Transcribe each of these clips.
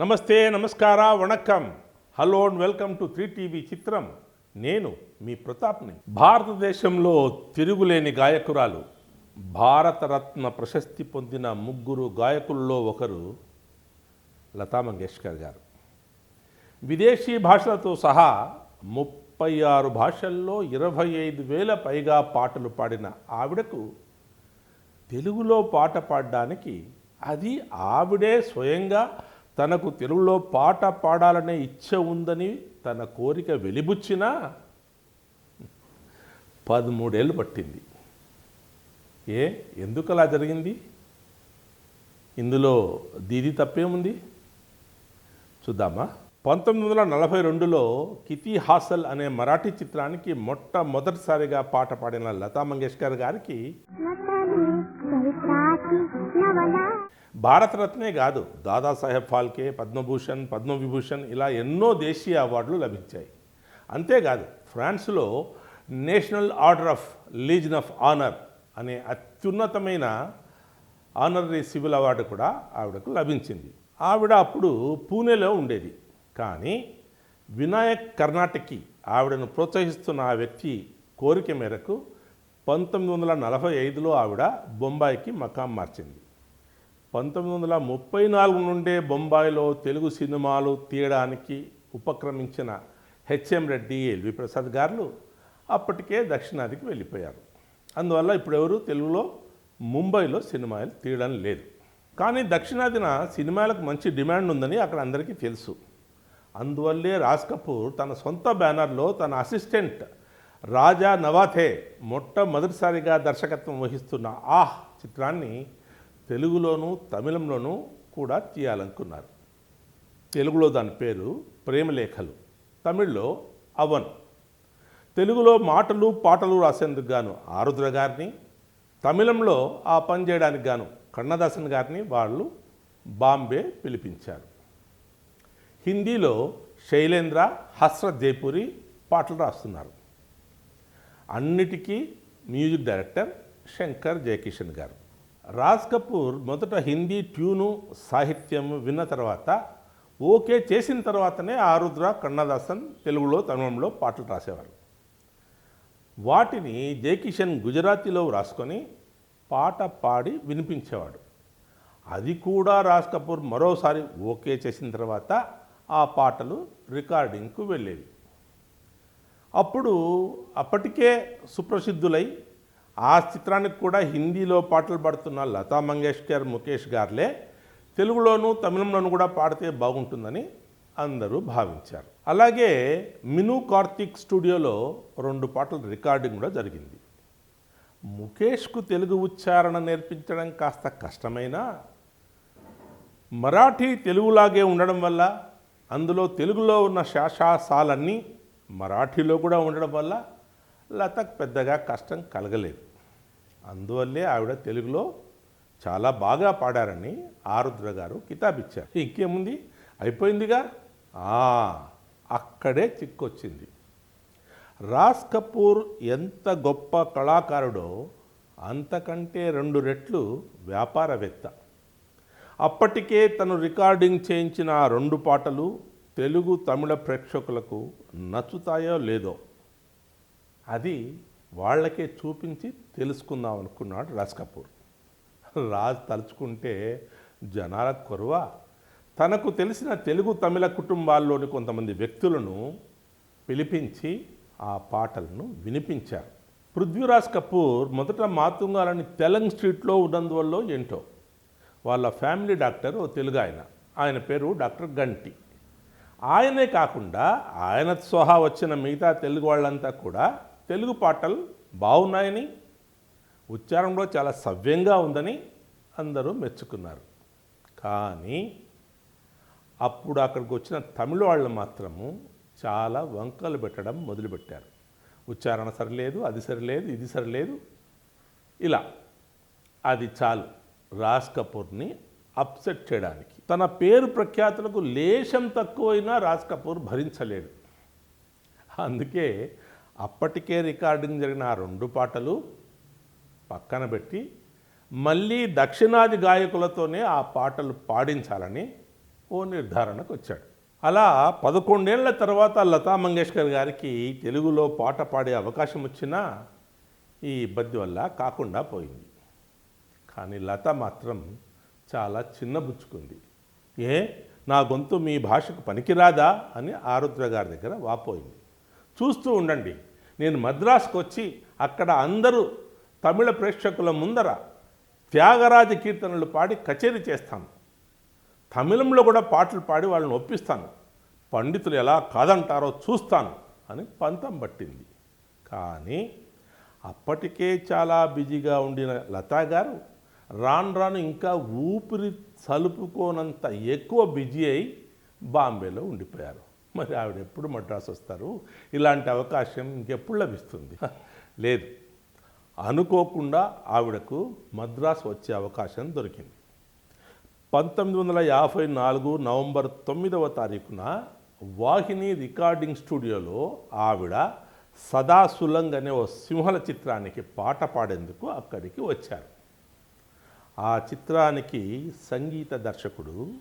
నమస్తే నమస్కార vanakkam hello and welcome to three TV చిత్రం. నేను మీ ప్రతాప్ని. భారతదేశంలో తిరుగులేని గాయకురాలు భారతరత్న ప్రశస్తి పొందిన ముగ్గురు గాయకుల్లో ఒకరు లతా మంగేష్కర్ గారు. విదేశీ భాషలతో సహా ముప్పై ఆరు భాషల్లో ఇరవై ఐదు వేల పైగా పాటలు పాడిన ఆవిడకు తెలుగులో పాట పాడడానికి అది ఆవిడే స్వయంగా తనకు తెలుగులో పాట పాడాలనే ఇచ్చ ఉందని తన కోరిక వెలిబుచ్చినా పదమూడేళ్ళు పట్టింది. ఏ? ఎందుకు అలా జరిగింది? ఇందులో దీది తప్పేముంది? చూద్దామా. పంతొమ్మిది వందల నలభై రెండులో కితి హాసల్ అనే మరాఠీ చిత్రానికి మొట్టమొదటిసారిగా పాట పాడిన లతా మంగేష్కర్ గారికి భారతరత్నే కాదు దాదాసాహెబ్ ఫాల్కే పద్మభూషణ్ పద్మవిభూషణ్ ఇలా ఎన్నో దేశీయ అవార్డులు లభించాయి. అంతేకాదు ఫ్రాన్స్లో national order of legion of honour అనే అత్యున్నతమైన ఆనరీ సివిల్ అవార్డు కూడా ఆవిడకు లభించింది. ఆవిడ అప్పుడు పూణేలో ఉండేది. కానీ వినాయక్ కర్ణాటకి ఆవిడను ప్రోత్సహిస్తున్న ఆ వ్యక్తి కోరిక మేరకు పంతొమ్మిది వందల నలభై ఐదులో ఆవిడ బొంబాయికి మకాం మార్చింది. పంతొమ్మిది వందల ముప్పై నాలుగు నుండే బొంబాయిలో తెలుగు సినిమాలు తీయడానికి ఉపక్రమించిన H M Reddy L V Prasad గారు అప్పటికే దక్షిణాదికి వెళ్ళిపోయారు. అందువల్ల ఇప్పుడు ఎవరు తెలుగులో ముంబైలో సినిమాలు తీయడం లేదు. కానీ దక్షిణాదిన సినిమాలకు మంచి డిమాండ్ ఉందని అక్కడ అందరికీ తెలుసు. అందువల్లే రాజ్ కపూర్ తన సొంత బ్యానర్లో తన అసిస్టెంట్ రాజా నవాథే మొట్టమొదటిసారిగా దర్శకత్వం వహిస్తున్న ఆహ్ చిత్రాన్ని తెలుగులోను తమిళంలోనూ కూడా తీయాలనుకున్నారు. తెలుగులో దాని పేరు ప్రేమలేఖలు తమిళ్ళో అవన్. తెలుగులో మాటలు పాటలు రాసేందుకు గాను ఆరుద్ర గారిని తమిళంలో ఆ పని చేయడానికి గాను కన్నదాసన్ గారిని వాళ్ళు బాంబే పిలిపించారు. హిందీలో శైలేంద్ర హస్రత్ జైపూరి పాటలు రాస్తున్నారు. అన్నిటికీ మ్యూజిక్ డైరెక్టర్ శంకర్ జయకిషన్ గారు. రాజ్ కపూర్ మొదట హిందీ ట్యూను సాహిత్యం విన్న తర్వాత ఓకే చేసిన తర్వాతనే ఆరుద్ర కన్నదాసన్ తెలుగులో తమిళంలో పాటలు రాసేవారు. వాటిని జయకిషన్ గుజరాతీలో వ్రాసుకొని పాట పాడి వినిపించేవాడు. అది కూడా రాజ్ కపూర్ మరోసారి ఓకే చేసిన తర్వాత ఆ పాటలు రికార్డింగ్కు వెళ్ళేవి. అప్పుడు అప్పటికే సుప్రసిద్ధులై ఆ చిత్రానికి కూడా హిందీలో పాటలు పాడుతున్న లతా మంగేష్కర్ ముఖేష్ గార్లే తెలుగులోను తమిళంలోనూ కూడా పాడితే బాగుంటుందని అందరూ భావించారు. అలాగే మిను కార్తిక్ స్టూడియోలో రెండు పాటల రికార్డింగ్ కూడా జరిగింది. ముఖేష్కు తెలుగు ఉచ్చారణ నేర్పించడం కాస్త కష్టమైనా మరాఠీ తెలుగులాగే ఉండడం వల్ల అందులో తెలుగులో ఉన్న శాశాసాలన్నీ మరాఠీలో కూడా ఉండడం వల్ల లతకు పెద్దగా కష్టం కలగలేదు. అందువల్లే ఆవిడ తెలుగులో చాలా బాగా పాడారని ఆరుద్ర గారు కితాబిచ్చారు. ఇంకేముంది? అయిపోయిందిగా? ఆ, అక్కడే చిక్కొచ్చింది. రాజ్ కపూర్ ఎంత గొప్ప కళాకారుడో అంతకంటే రెండు రెట్లు వ్యాపారవేత్త. అప్పటికే తను రికార్డింగ్ చేయించిన రెండు పాటలు తెలుగు తమిళ ప్రేక్షకులకు నచ్చుతాయో లేదో అది వాళ్ళకే చూపించి తెలుసుకుందాం అనుకున్నాడు రాజ్ కపూర్. రాజ్ తలుచుకుంటే జనాల కొరవ. తనకు తెలిసిన తెలుగు తమిళ కుటుంబాల్లోని కొంతమంది వ్యక్తులను పిలిపించి ఆ పాటలను వినిపించారు. పృథ్వీరాజ్ కపూర్ మొదట మాతుంగాలని తెలంగ్ స్ట్రీట్లో ఉన్నందువల్ల ఏంటో. వాళ్ళ ఫ్యామిలీ డాక్టర్ ఓ తెలుగు ఆయన. ఆయన పేరు డాక్టర్ గంటి. ఆయనే కాకుండా ఆయన సోహా వచ్చిన మిగతా తెలుగు వాళ్ళంతా కూడా తెలుగు పాటలు బాగున్నాయని ఉచ్చారణలో చాలా సవ్యంగా ఉందని అందరూ మెచ్చుకున్నారు. కానీ అప్పుడు అక్కడికి వచ్చిన తమిళ వాళ్ళు మాత్రము చాలా వంకలు పెట్టడం మొదలుపెట్టారు. ఉచ్చారణ సరిలేదు అది సరిలేదు ఇది సరిలేదు. ఇలా అది చాలు. రాజ్ కపూర్ని అప్సెట్ చేయడానికి. తన పేరు ప్రఖ్యాతులకు లేశం తక్కువైనా రాజ్ కపూర్ భరించలేడు. అందుకే అప్పటికే రికార్డింగ్ జరిగిన ఆ రెండు పాటలు పక్కన పెట్టి మళ్ళీ దక్షిణాది గాయకులతోనే ఆ పాటలు పాడించాలని ఓ నిర్ధారణకు వచ్చాడు. అలా పదకొండేళ్ళ తర్వాత లతా మంగేష్కర్ గారికి తెలుగులో పాట పాడే అవకాశం వచ్చినా ఈ ఇబ్బంది వల్ల కాకుండా పోయింది. కానీ లత మాత్రం చాలా చిన్నబుచ్చుకుంది ఏ నా గొంతు మీ భాషకు పనికిరాదా అని ఆరుద్ర గారి దగ్గర వాపోయింది. చూస్తూ ఉండండి. నేను మద్రాసుకు వచ్చి అక్కడ అందరూ తమిళ ప్రేక్షకుల ముందర త్యాగరాజ కీర్తనలు పాడి కచేరీ చేస్తాను. తమిళంలో కూడా పాటలు పాడి వాళ్ళని ఒప్పిస్తాను. పండితులు ఎలా కాదంటారో చూస్తాను అని పంతం పట్టింది. కానీ అప్పటికే చాలా బిజీగా ఉండిన లతా గారు రాను రాను ఇంకా ఊపిరి చలుపుకోనంత ఎక్కువ బిజీ అయి బాంబేలో ఉండిపోయారు. మరి ఆవిడ ఎప్పుడు మద్రాసు వస్తారు? ఇలాంటి అవకాశం ఇంకెప్పుడు లభిస్తుంది? లేదు. అనుకోకుండా ఆవిడకు మద్రాసు వచ్చే అవకాశం దొరికింది. పంతొమ్మిది వందల యాభై నాలుగు నవంబర్ తొమ్మిదవ తారీఖున వాహిని రికార్డింగ్ స్టూడియోలో ఆవిడ సదాసులంగ్ అనే ఓ సింహల చిత్రానికి పాట పాడేందుకు అక్కడికి వచ్చారు. ఆ చిత్రానికి సంగీత దర్శకుడు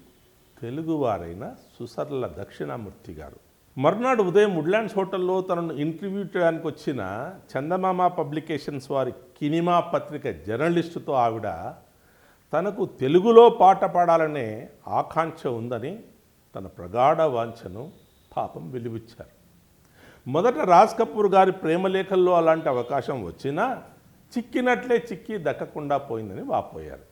తెలుగువారైన సుసర్ల దక్షిణామూర్తి గారు. మర్నాడు ఉదయం వుడ్లాండ్స్ హోటల్లో తనను ఇంటర్వ్యూ చేయడానికి వచ్చిన చందమామ పబ్లికేషన్స్ వారి కినిమా పత్రిక జర్నలిస్టుతో ఆవిడ తనకు తెలుగులో పాట పాడాలనే ఆకాంక్ష ఉందని తన ప్రగాఢ వాంఛను పాపం వెలిబుచ్చారు మొదట రాజ్ కపూర్ గారి ప్రేమలేఖల్లో అలాంటి అవకాశం వచ్చినా చిక్కినట్లే చిక్కి దక్కకుండా పోయిందని వాపోయారు.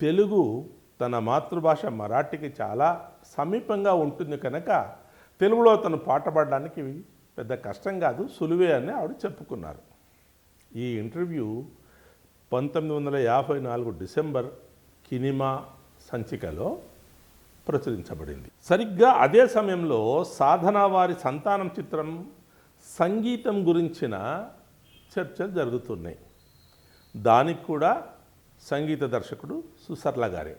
తెలుగు తన మాతృభాష మరాఠీకి చాలా సమీపంగా ఉంటుంది కనుక తెలుగులో తను పాట పాడడానికి పెద్ద కష్టం కాదు సులువే అని ఆవిడ చెప్పుకున్నారు. ఈ ఇంటర్వ్యూ పంతొమ్మిది వందల యాభై నాలుగు డిసెంబర్ కినిమా సంచికలో ప్రచురించబడింది. సరిగ్గా అదే సమయంలో సాధన వారి సంతానం చిత్రం సంగీతం గురించిన చర్చలు జరుగుతున్నాయి. దానికి కూడా సంగీత దర్శకుడు సుసర్ల గారే.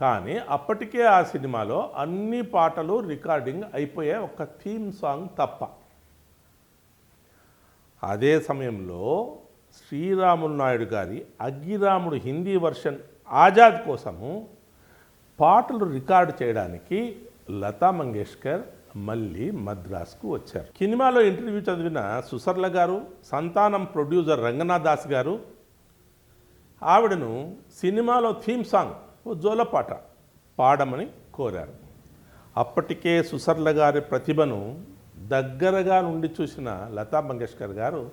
కానీ అప్పటికే ఆ సినిమాలో అన్ని పాటలు రికార్డింగ్ అయిపోయే ఒక థీమ్ సాంగ్ తప్ప. అదే సమయంలో శ్రీరాములు నాయుడు గారి అగ్గిరాముడు హిందీ వర్షన్ ఆజాద్ కోసము పాటలు రికార్డు చేయడానికి లతా మంగేష్కర్ మళ్ళీ మద్రాసుకు వచ్చారు. సినిమాలో ఇంటర్వ్యూ చదివిన సుసర్ల గారు సంతానం ప్రొడ్యూసర్ రంగనాథ్ దాస్ గారు ఆవిడను సినిమాలో థీమ్ సాంగ్ ఓ జోలపాట పాడమని కోరారు. అప్పటికే సుసర్ల గారి ప్రతిభను దగ్గరగా నుండి చూసిన లతా మంగేష్కర్ గారు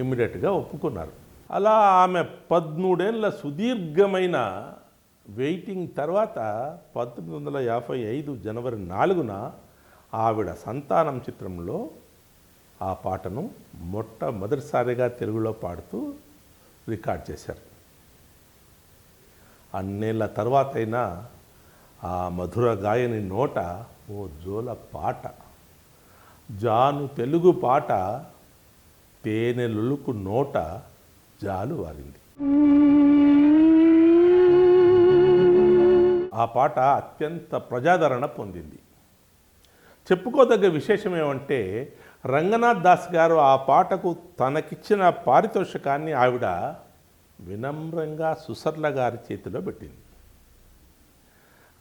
ఇమ్మీడియట్గా ఒప్పుకున్నారు. అలా ఆమె పద్మూడేళ్ళ సుదీర్ఘమైన వెయిటింగ్ తర్వాత పంతొమ్మిది వందల యాభై ఐదు జనవరి నాలుగున ఆవిడ సంతానం చిత్రంలో ఆ పాటను మొట్టమొదటిసారిగా తెలుగులో పాడుతూ రికార్డ్ చేశారు. అన్నేళ్ళ తర్వాతైనా ఆ మధుర గాయని నోట ఓ జోల పాట. జాను తెలుగు పాట తేనెలులుకు నోట జాలు వారింది ఆ పాట అత్యంత ప్రజాదరణ పొందింది. చెప్పుకోదగ్గ విశేషం ఏమంటే రంగనాథ్ దాస్ గారు ఆ పాటకు తనకిచ్చిన పారితోషికాన్ని ఆవిడ వినమ్రంగా సుసర్ల గారి చేతిలో పెట్టింది.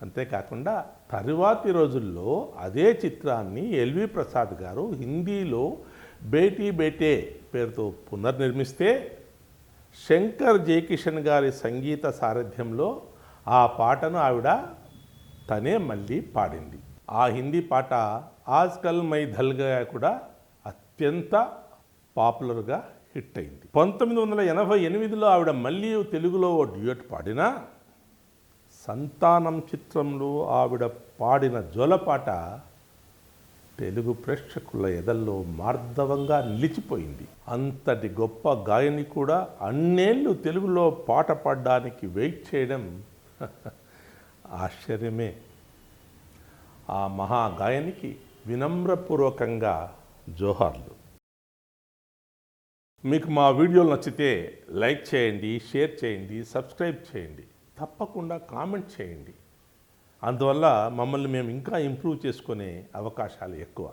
అంతేకాకుండా తరువాతి రోజుల్లో అదే చిత్రాన్ని ఎల్వి ప్రసాద్ గారు హిందీలో బేటీ బేటే పేరుతో పునర్నిర్మిస్తే శంకర్ జయకిషన్ గారి సంగీత సారథ్యంలో ఆ పాటను ఆవిడ తనే మళ్ళీ పాడింది. ఆ హిందీ పాట ఆజ్కల్ మై ధల్గా కూడా అత్యంత పాపులర్గా హిట్ అయింది పంతొమ్మిది వందల ఎనభై ఎనిమిదిలో ఆవిడ మళ్ళీ తెలుగులో ఓ డ్యూయట్ పాడినా సంతానం చిత్రంలో ఆవిడ పాడిన జోలపాట తెలుగు ప్రేక్షకుల ఎదల్లో మార్దవంగా నిలిచిపోయింది. అంతటి గొప్ప గాయని కూడా అన్నేళ్ళు తెలుగులో పాట పాడడానికి వెయిట్ చేయడం ఆశ్చర్యమే. ఆ మహా గాయనికి వినమ్రపూర్వకంగా జోహార్లు మీకు మా వీడియోలు నచ్చితే లైక్ చేయండి షేర్ చేయండి సబ్స్క్రైబ్ చేయండి. తప్పకుండా కామెంట్ చేయండి. అందువల్ల మమ్మల్ని మేము ఇంకా ఇంప్రూవ్ చేసుకునే అవకాశాలు ఎక్కువ.